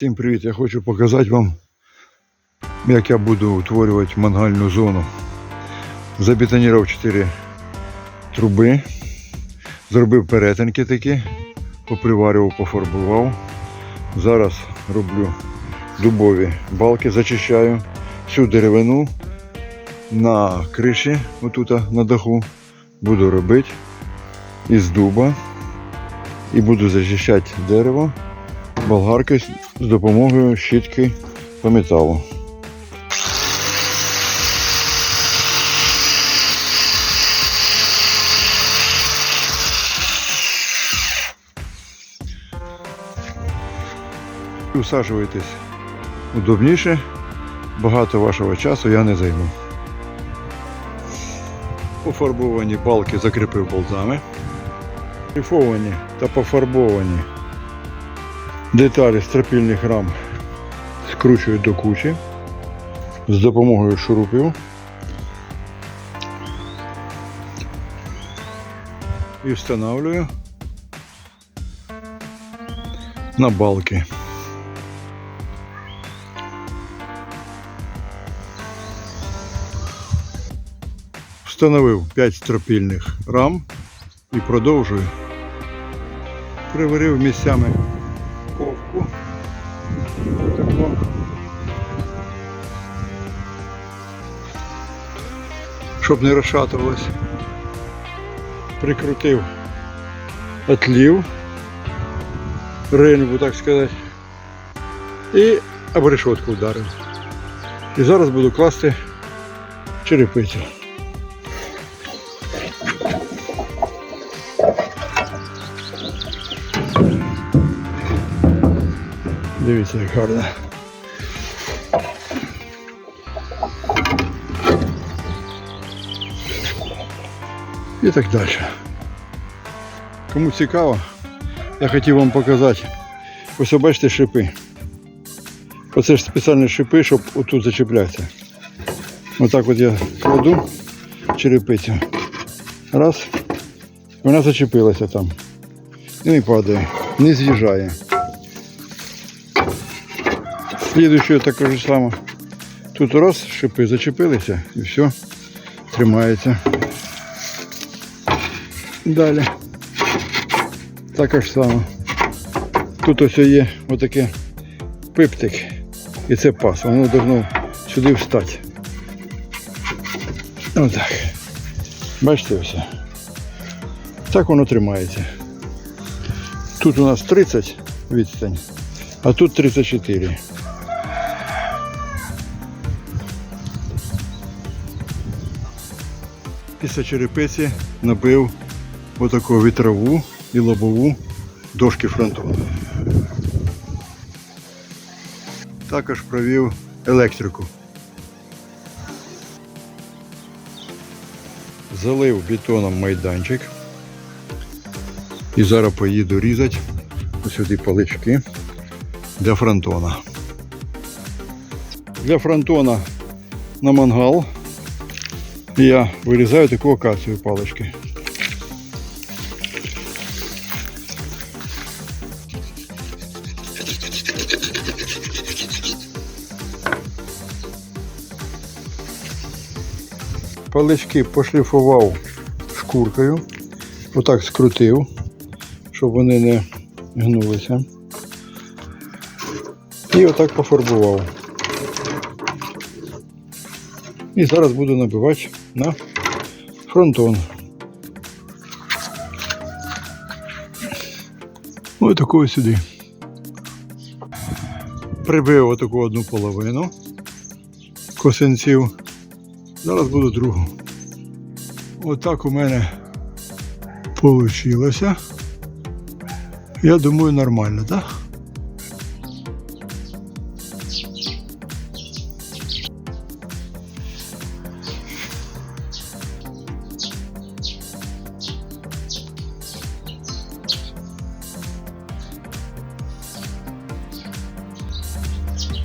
Всім привіт! Я хочу показати вам, як я буду утворювати мангальну зону. Забетонував 4 труби, зробив перетинки такі, поприварював, пофарбував. Зараз роблю дубові балки, зачищаю всю деревину на криші, отут на даху, буду робити із дуба і буду зачищати дерево болгарки з допомогою щітки по металу. Усаджуйтесь удобніше, багато вашого часу я не займу. Пофарбовані балки закріпив болтами. Шліфовані та пофарбовані Деталі стропільних рам скручую до кучі з допомогою шурупів. І встановлюю на балки. Встановив 5 стропільних рам і продовжую. Приварив місцями Щоб не розшатувалось. Прикрутив отлів, ринву, так сказати, і об решетку вдарив. І зараз буду класти черепицю. Дивіться, як гарно. І так далі. Кому цікаво, я хотів вам показати. Ось бачите шипи. Оце ж спеціальні шипи, щоб отут зачеплятися. Отак от я кладу черепицю. Раз. Вона зачепилася там. І не падає, не з'їжджає. Слідуюче таке ж саме. Тут раз шипи зачепилися і все, тримається. Далі. Таке ж саме. Тут ось є отаке пиптик. І це пас. Воно повинно сюди встати. Отак. Бачите все. Так воно тримається. Тут у нас 30 відстань, а тут 34. Після черепиці набив отаку вітрову і лобову дошки фронтону. Також провів електрику. Залив бетоном майданчик. І зараз поїду різати ось сюди палички для фронтона. Для фронтона на мангал я вирізаю таку акацію палички. Палички пошліфував шкуркою, отак скрутив, щоб вони не гнулися. І отак пофарбував. І зараз буду набивати на фронтон. Ось такого сюди. Прибив отаку одну половину косинців. Зараз буду другу. Отак у мене вийшло. Я думаю, нормально, так?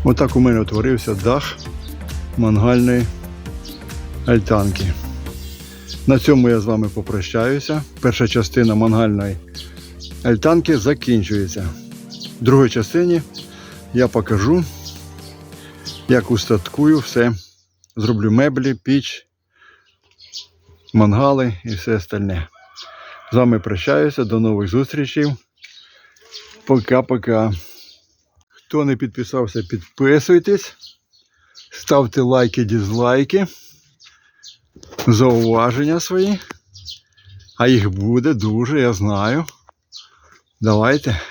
Отак у мене утворився дах мангальної альтанки. На цьому я з вами попрощаюся. Перша частина мангальної альтанки закінчується. В другій частині я покажу, як устаткую все. Зроблю меблі, піч, мангали і все остальне. З вами прощаюся, до нових зустрічей. Пока-пока. Хто не підписався, підписуйтесь. Ставте лайки, дізлайки. Зауваження свої. А їх буде дуже, я знаю. Давайте.